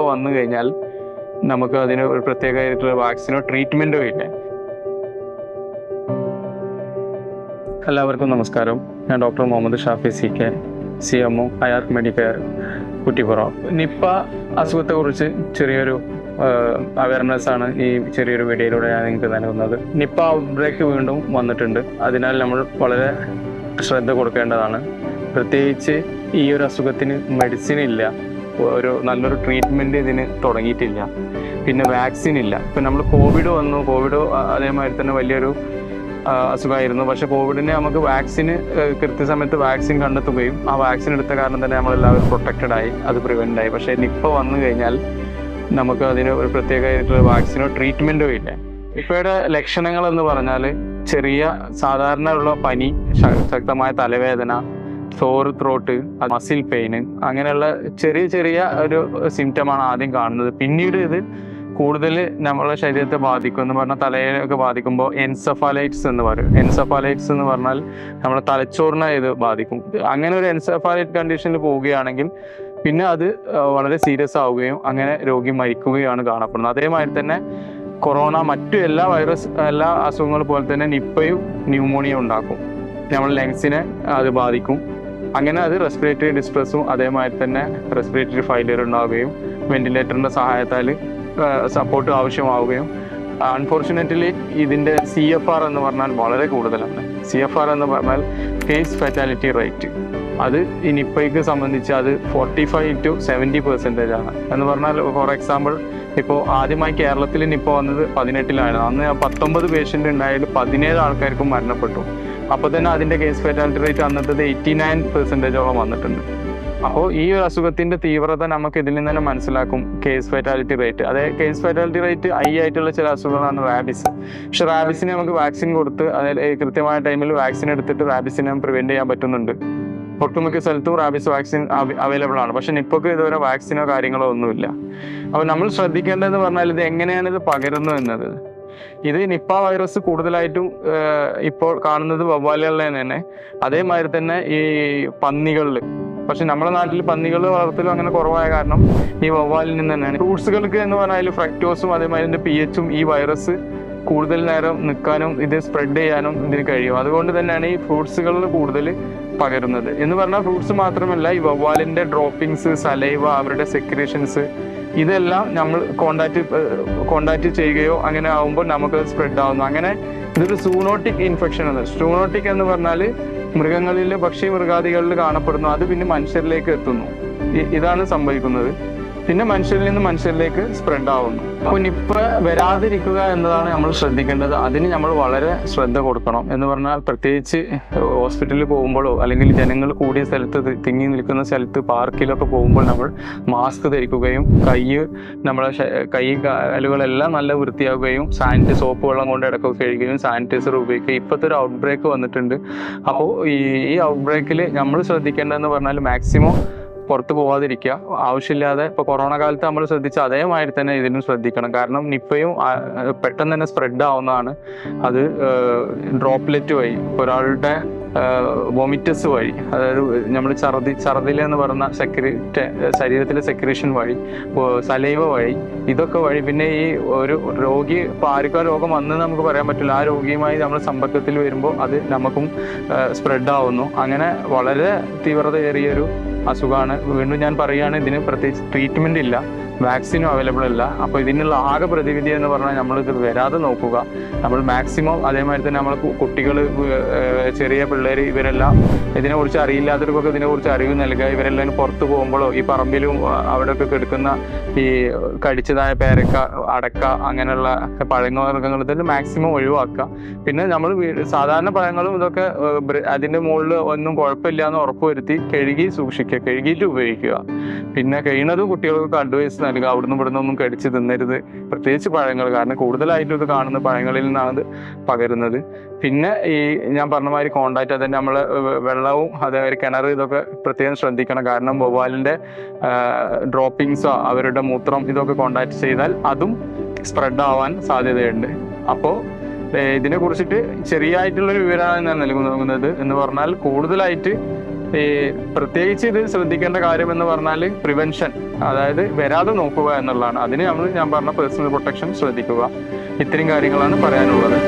വന്നു കഴിഞ്ഞാൽ നമുക്ക് അതിന് ഒരു പ്രത്യേകമായിട്ടുള്ള വാക്സിനോ ട്രീറ്റ്മെന്റോ ഇല്ല. എല്ലാവർക്കും നമസ്കാരം. ഞാൻ doctor Muhammad Shafi C K C M O അയാർ Medicare Kuttippuram. Nipah അസുഖത്തെക്കുറിച്ച് ചെറിയൊരു അവയർനെസ് ആണ് ഈ ചെറിയൊരു വീഡിയോയിലൂടെ ഞാൻ നിങ്ങൾക്ക് നൽകുന്നത്. നിപ്പ ഔട്ട്ബ്രേക്ക് വീണ്ടും വന്നിട്ടുണ്ട്. അതിനാൽ നമ്മൾ വളരെ ശ്രദ്ധ കൊടുക്കേണ്ടതാണ്. പ്രത്യേകിച്ച് ഈ ഒരു അസുഖത്തിന് മെഡിസിൻ ഇല്ല. ഒരു നല്ലൊരു ട്രീറ്റ്മെന്റ് ഇതിന് തുടങ്ങിയിട്ടില്ല. പിന്നെ വാക്സിൻ ഇല്ല. ഇപ്പം നമ്മൾ കോവിഡ് വന്നു. കോവിഡ് അതേമാതിരി തന്നെ വലിയൊരു അസുഖമായിരുന്നു. പക്ഷെ കോവിഡിനെ നമുക്ക് വാക്സിന് കൃത്യസമയത്ത് വാക്സിൻ കണ്ടെത്തുകയും ആ വാക്സിൻ എടുത്ത കാരണം തന്നെ നമ്മളെല്ലാവരും പ്രൊട്ടക്റ്റഡ് ആയി. അത് പ്രിവെന്റ് ആയി. പക്ഷേ നിപ്പ വന്നു കഴിഞ്ഞാൽ നമുക്ക് അതിന് ഒരു പ്രത്യേകമായിട്ടുള്ള വാക്സിനോ ട്രീറ്റ്മെന്റോ ഇല്ല. നിപ്പയുടെ ലക്ഷണങ്ങൾ എന്ന് പറഞ്ഞാൽ ചെറിയ സാധാരണ ഉള്ള പനി ശക്തമായ തലവേദന സോർ ത്രോട്ട് മസിൽ പെയിന് അങ്ങനെയുള്ള ചെറിയ ചെറിയ ഒരു സിംറ്റമാണ് ആദ്യം കാണുന്നത്. പിന്നീട് ഇത് കൂടുതൽ നമ്മളെ ശരീരത്തെ ബാധിക്കും എന്ന് പറഞ്ഞാൽ തലയിലൊക്കെ ബാധിക്കുമ്പോൾ എൻസഫാലൈറ്റ്സ് എന്ന് പറയും. എൻസഫാലൈറ്റ്സ് എന്ന് പറഞ്ഞാൽ നമ്മുടെ തലച്ചോറിനെ ഇത് ബാധിക്കും. അങ്ങനെ ഒരു എൻസഫാലൈറ്റ് കണ്ടീഷനിൽ പോവുകയാണെങ്കിൽ പിന്നെ അത് വളരെ സീരിയസ് ആവുകയും അങ്ങനെ രോഗി മരിക്കുകയാണ് കാണപ്പെടുന്നത്. അതേമാതിരി തന്നെ കൊറോണ മറ്റു എല്ലാ വൈറസ് എല്ലാ അസുഖങ്ങൾ പോലെ തന്നെ നിപ്പയും ന്യൂമോണിയ ഉണ്ടാക്കും. നമ്മൾ ലങ്സിനെ അത് ബാധിക്കും. അങ്ങനെ അത് റെസ്പിറേറ്ററി ഡിസ്ട്രസ്സും അതേമാതിരി തന്നെ റെസ്പിറേറ്ററി ഫൈലിയർ ഉണ്ടാവുകയും വെന്റിലേറ്ററിന്റെ സഹായത്താൽ സപ്പോർട്ട് ആവശ്യമാവുകയും. അൺഫോർച്ചുനേറ്റ്ലി ഇതിന്റെ സി എഫ് ആർ എന്ന് പറഞ്ഞാൽ വളരെ കൂടുതലാണ്. സി എഫ് ആർ എന്ന് പറഞ്ഞാൽ കേസ് ഫെറ്റാലിറ്റി റേറ്റ് അത് ഈ സംബന്ധിച്ച് അത് forty five to seventy percentage ആണ്. എന്ന് പറഞ്ഞാൽ ഫോർ എക്സാമ്പിൾ ഇപ്പോൾ ആദ്യമായി കേരളത്തിൽ നിപ്പ വന്നത് പതിനെട്ടിലായിരുന്നു അന്ന് പത്തൊമ്പത് പേഷ്യന്റ് ഉണ്ടായാലും പതിനേഴ് ആൾക്കാർക്കും മരണപ്പെട്ടു. അപ്പോൾ തന്നെ അതിന്റെ കേസ് ഫെറ്റാലിറ്റി റേറ്റ് അന്നത്തത് എയ്റ്റി നയൻ പെർസെന്റേജോളം വന്നിട്ടുണ്ട്. അപ്പോൾ ഈ ഒരു അസുഖത്തിന്റെ തീവ്രത നമുക്ക് ഇതിൽ നിന്ന് തന്നെ മനസ്സിലാക്കും കേസ് ഫെറ്റാലിറ്റി റേറ്റ് അതായത് കേസ് ഫെറ്റാലിറ്റി റേറ്റ് ഹൈ ആയിട്ടുള്ള ചില അസുഖങ്ങളാണ് റാബിസ് പക്ഷെ റാബിസിന് നമുക്ക് വാക്സിൻ കൊടുത്ത് അതായത് കൃത്യമായ ടൈമിൽ വാക്സിൻ എടുത്തിട്ട് റാബിസിനെ പ്രിവെന്റ് ചെയ്യാൻ പറ്റുന്നുണ്ട്. ഒട്ടുമിക്ക സ്ഥലത്തും റാബിസ് വാക്സിൻ അവൈലബിൾ ആണ്. പക്ഷെ നിപ്പോക്ക് ഇതുവരെ വാക്സിനോ കാര്യങ്ങളോ ഒന്നുമില്ല. അപ്പോൾ നമ്മൾ ശ്രദ്ധിക്കേണ്ടതെന്ന് പറഞ്ഞാൽ ഇത് എങ്ങനെയാണ് ഇത് പകരുന്നു എന്നത്? ഇത് നിപ്പ വൈറസ് കൂടുതലായിട്ടും ഇപ്പോൾ കാണുന്നത് വവ്വാലുകളിൽ തന്നെ. അതേമാതിരി തന്നെ ഈ പന്നികളിൽ പക്ഷെ നമ്മുടെ നാട്ടിൽ പന്നികൾ വളർത്തലും അങ്ങനെ കുറവായ കാരണം ഈ വവ്വാലിൽ നിന്ന് തന്നെയാണ്. ഫ്രൂട്ട്സുകൾക്ക് എന്ന് പറഞ്ഞാൽ ഫ്രക്ടോസും അതേമാതിരി ഇതിന്റെ പി എച്ചും ഈ വൈറസ് കൂടുതൽ നേരം നിൽക്കാനും ഇത് സ്പ്രെഡ് ചെയ്യാനും ഇതിന് കഴിയും. അതുകൊണ്ട് തന്നെയാണ് ഈ ഫ്രൂട്ട്സുകളിൽ കൂടുതൽ പകരുന്നത്. എന്ന് പറഞ്ഞാൽ ഫ്രൂട്ട്സ് മാത്രമല്ല ഈ വവ്വാലിന്റെ ഡ്രോപ്പിങ്സ് സലൈവ അവരുടെ സെക്രീഷൻസ് ഇതെല്ലാം നമ്മൾ കോണ്ടാക്ട് കോണ്ടാക്ട് ചെയ്യുകയോ അങ്ങനെ ആവുമ്പോൾ നമുക്ക് സ്പ്രെഡ് ആവുന്നു. അങ്ങനെ ഇതൊരു സൂണോട്ടിക് ഇൻഫെക്ഷൻ ആണ്. സൂണോട്ടിക് എന്ന് പറഞ്ഞാൽ മൃഗങ്ങളിൽ പക്ഷി മൃഗാദികളിൽ കാണപ്പെടുന്നു. അത് പിന്നെ മനുഷ്യരിലേക്ക് എത്തുന്നു. ഇതാണ് സംഭവിക്കുന്നത്. പിന്നെ മനുഷ്യരിൽ നിന്ന് മനുഷ്യരിലേക്ക് സ്പ്രെഡ് ആവുന്നു. അപ്പോൾ നിപ്പ വരാതിരിക്കുക എന്നതാണ് നമ്മൾ ശ്രദ്ധിക്കേണ്ടത്. അതിന് നമ്മൾ വളരെ ശ്രദ്ധ കൊടുക്കണം എന്ന് പറഞ്ഞാൽ പ്രത്യേകിച്ച് ഹോസ്പിറ്റലിൽ പോകുമ്പോഴോ അല്ലെങ്കിൽ ജനങ്ങൾ കൂടിയ സ്ഥലത്ത് തിങ്ങി നിൽക്കുന്ന സ്ഥലത്ത് പാർക്കിലൊക്കെ പോകുമ്പോൾ നമ്മൾ മാസ്ക് ധരിക്കുകയും കൈ നമ്മളെ കൈ കാലുകളെല്ലാം നല്ല വൃത്തിയാക്കുകയും സാനിറ്റൈസ് സോപ്പ് വെള്ളം കൊണ്ട് ഇടയ്ക്ക് കഴുകുകയും സാനിറ്റൈസർ ഉപയോഗിക്കുകയും ഇപ്പോഴത്തെ ഒരു ഔട്ട് ബ്രേക്ക് വന്നിട്ടുണ്ട്. അപ്പോൾ ഈ ഈ ഔട്ട് ബ്രേക്കിൽ നമ്മൾ ശ്രദ്ധിക്കേണ്ടതെന്ന് പറഞ്ഞാൽ മാക്സിമം പുറത്ത് പോവാതിരിക്കുക. ആവശ്യമില്ലാതെ ഇപ്പോൾ കൊറോണ കാലത്ത് നമ്മൾ ശ്രദ്ധിച്ച അതേമാതിരി തന്നെ ഇതിനും ശ്രദ്ധിക്കണം. കാരണം നിപ്പയും പെട്ടെന്ന് തന്നെ സ്പ്രെഡ് ആവുന്നതാണ്. അത് ഡ്രോപ്ലെറ്റ് വഴി ഒരാളുടെ വൊമിറ്റസ് വഴി അതായത് നമ്മൾ ഛർദി ഛർദില എന്ന് പറഞ്ഞ സെക്രിറ്റ ശരീരത്തിലെ സെക്രീഷൻ വഴി സലൈവ വഴി ഇതൊക്കെ വഴി പിന്നെ ഈ ഒരു രോഗി ഇപ്പോൾ ആർക്കും രോഗം വന്നെന്ന് നമുക്ക് പറയാൻ പറ്റില്ല. ആ രോഗിയുമായി നമ്മൾ സമ്പർക്കത്തിൽ വരുമ്പോൾ അത് നമുക്കും സ്പ്രെഡ് ആവുന്നു. അങ്ങനെ വളരെ തീവ്രതയേറിയൊരു അസുഖമാണ്. വീണ്ടും ഞാൻ പറയുകയാണ് ഇതിന് പ്രത്യേകിച്ച് ട്രീറ്റ്മെന്റ് ഇല്ല. വാക്സിനും അവൈലബിൾ അല്ല. അപ്പോൾ ഇതിനുള്ള ആകെ പ്രതിവിധി എന്ന് പറഞ്ഞാൽ നമ്മൾ ഇത് വരാതെ നോക്കുക. നമ്മൾ മാക്സിമം അതേമാതിരി തന്നെ നമ്മൾ കുട്ടികൾ ചെറിയ പിള്ളേർ ഇവരെല്ലാം ഇതിനെക്കുറിച്ച് അറിയില്ലാത്തവർക്കൊക്കെ ഇതിനെക്കുറിച്ച് അറിവ് നൽകുക. ഇവരെല്ലാം പുറത്ത് പോകുമ്പോഴോ ഈ പറമ്പിലും അവിടെയൊക്കെ കിടക്കുന്ന ഈ കടിച്ചതായ പേരക്ക അടക്ക അങ്ങനെയുള്ള ഇതെല്ലാം മാക്സിമം ഒഴിവാക്കുക. പിന്നെ നമ്മൾ സാധാരണ പഴങ്ങളും ഇതൊക്കെ അതിന്റെ മുകളിൽ ഒന്നും കുഴപ്പമില്ല എന്ന് ഉറപ്പുവരുത്തി കഴുകി സൂക്ഷിക്കുക. കഴുകിയിട്ട് ഉപയോഗിക്കുക. പിന്നെ കഴിയുന്നതും കുട്ടികൾക്ക് അഡ്വൈസ് നൽകുക അവിടുന്ന് ഇവിടുന്ന് ഒന്നും കടിച്ച് തിന്നരുത്. പ്രത്യേകിച്ച് പഴങ്ങൾ കാരണം കൂടുതലായിട്ടും ഇത് കാണുന്ന പഴങ്ങളിൽ നിന്നാണ് ഇത് പകരുന്നത്. പിന്നെ ഈ ഞാൻ പറഞ്ഞ മാതിരി കോണ്ടാക്ട് അതന്നെ നമ്മൾ വെള്ളവും അതേമാതിരി കിണർ ഇതൊക്കെ പ്രത്യേകം ശ്രദ്ധിക്കണം. കാരണം വവ്വാലിന്റെ ഡ്രോപ്പിങ്സോ അവരുടെ മൂത്രം ഇതൊക്കെ കോണ്ടാക്ട് ചെയ്താൽ അതും സ്പ്രെഡ് ആവാൻ സാധ്യതയുണ്ട്. അപ്പോൾ ഇതിനെ കുറിച്ചിട്ട് ചെറിയായിട്ടുള്ളൊരു വിവരമാണ് ഞാൻ നൽകുന്നത് എന്ന് പറഞ്ഞാൽ കൂടുതലായിട്ട് ഈ പ്രത്യേകിച്ച് ഇത് ശ്രദ്ധിക്കേണ്ട കാര്യം എന്ന് പറഞ്ഞാൽ പ്രിവെൻഷൻ അതായത് വരാതെ നോക്കുക എന്നുള്ളതാണ്. അതിന് നമ്മൾ ഞാൻ പറഞ്ഞ പേഴ്സണൽ പ്രൊട്ടക്ഷൻ ശ്രദ്ധിക്കുക. ഇത്രയും കാര്യങ്ങളാണ് പറയാനുള്ളത്.